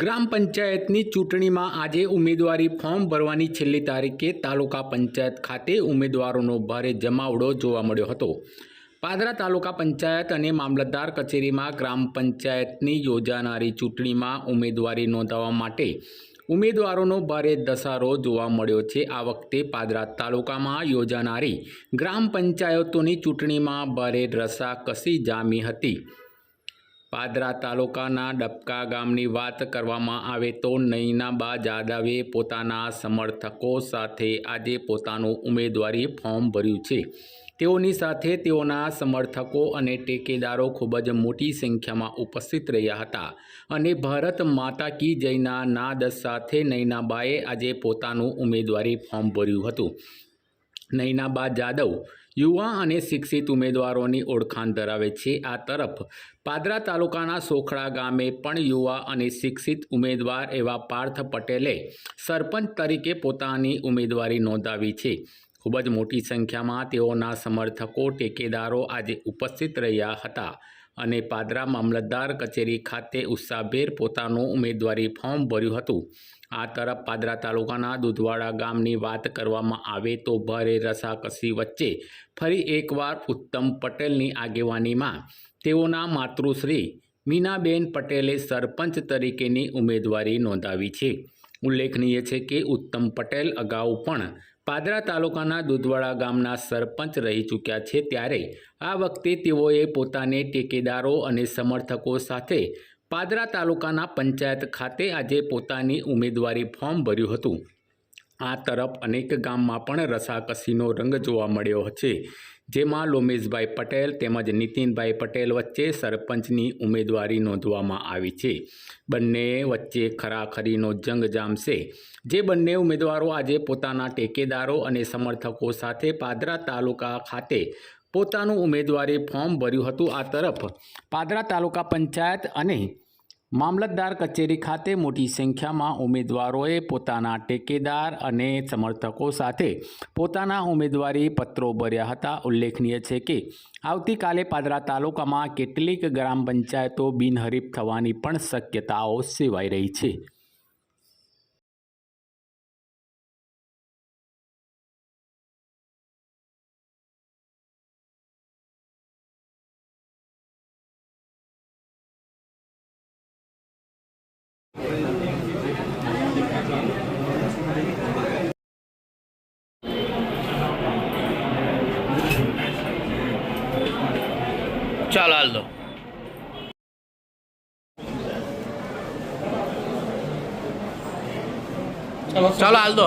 ગ્રામ પંચાયતની ચૂંટણીમાં આજે ઉમેદવારી ફોર્મ ભરવાની છેલ્લી તારીખે તાલુકા પંચાયત ખાતે ઉમેદવારોનો ભારે જમાવડો જોવા મળ્યો હતો. પાદરા તાલુકા પંચાયત અને મામલતદાર કચેરીમાં ગ્રામ પંચાયતની યોજાનારી ચૂંટણીમાં ઉમેદવારી નોંધાવવા માટે ઉમેદવારોનો ભારે ધસારો જોવા મળ્યો છે. આ વખતે પાદરા તાલુકામાં યોજાનારી ગ્રામ પંચાયતોની ચૂંટણીમાં ભારે રસાકસી જામી હતી. પાદરા તાલુકાના ડબકા ગામની વાત કરવામાં આવે તો નૈનાબા જાદવે પોતાના સમર્થકો સાથે આજે પોતાનું ઉમેદવારી ફોર્મ ભર્યું છે. તેઓની સાથે તેઓના સમર્થકો અને ટેકેદારો ખૂબ જ મોટી સંખ્યામાં ઉપસ્થિત રહ્યા હતા અને ભારત માતા કી જયના નાદ સાથે નૈનાબાએ આજે પોતાનું ઉમેદવારી ફોર્મ ભર્યું હતું. નૈનાબા જાદવ, યુવા અને શિક્ષિત ઉમેદવારોની ઓળખાણ ધરાવે છે. આ તરફ પાદરા તાલુકાના સોખડા ગામે પણ યુવા અને શિક્ષિત ઉમેદવાર એવા પાર્થ પટેલે સરપંચ તરીકે પોતાની ઉમેદવારી નોંધાવી છે. ખૂબ જ મોટી સંખ્યામાં તેઓના સમર્થકો, ટેકેદારો આજે ઉપસ્થિત રહ્યા હતા. અને પાદરા મામલતદાર કચેરી ખાતે ઉત્સાહભેર પોતાનું ઉમેદવારી ફોર્મ ભર્યું હતું. આ તરફ પાદરા તાલુકાના દુધવાડા ગામની વાત કરવામાં આવે તો ભારે રસાકસી વચ્ચે ફરી એકવાર ઉત્તમ પટેલની આગેવાનીમાં તેઓના માતૃશ્રી મીનાબેન પટેલે સરપંચ તરીકેની ઉમેદવારી નોંધાવી છે. ઉલ્લેખનીય છે કે ઉત્તમ પટેલ અગાઉ પણ પાદરા તાલુકાના દુધવાડા ગામના સરપંચ રહી ચૂક્યા છે ત્યારે આ વખતે તેઓએ પોતાને ટેકેદારો અને સમર્થકો સાથે પાદરા તાલુકાના પંચાયત ખાતે આજે પોતાની ઉમેદવારી ફોર્મ ભર્યું હતું. આ તરફ અનેક ગામમાં પણ રસાકસીનો રંગ જોવા મળ્યો છે જેમાં લોમેશભાઈ પટેલ તેમજ નીતિનભાઈ પટેલ વચ્ચે સરપંચની ઉમેદવારી નોંધવામાં આવી છે. બંને વચ્ચે ખરાખરીનો જંગ જામશે, જે બંને ઉમેદવારો આજે પોતાના ટેકેદારો અને સમર્થકો સાથે પાદરા તાલુકા ખાતે પોતાનું ઉમેદવારી ફોર્મ ભર્યું હતું. આ તરફ પાદરા તાલુકા પંચાયત અને મામલતદાર કચેરી ખાતે મોટી સંખ્યામાં ઉમેદવારોએ પોતાના ટેકેદાર અને સમર્થકો સાથે પોતાના ઉમેદવારી પત્રો ભર્યા હતા. ઉલ્લેખનીય છે કે, આવતીકાલે પાદરા તાલુકામાં કેટલીક ગ્રામ પંચાયતો બિનહરીફ થવાની પણ શક્યતાઓ સેવાઈ રહી છે. ચાલ હાલ દો ચાલો હાલ દો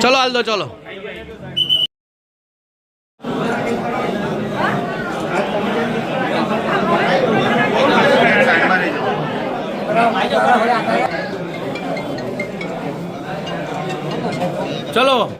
ચલો હાલ ચલો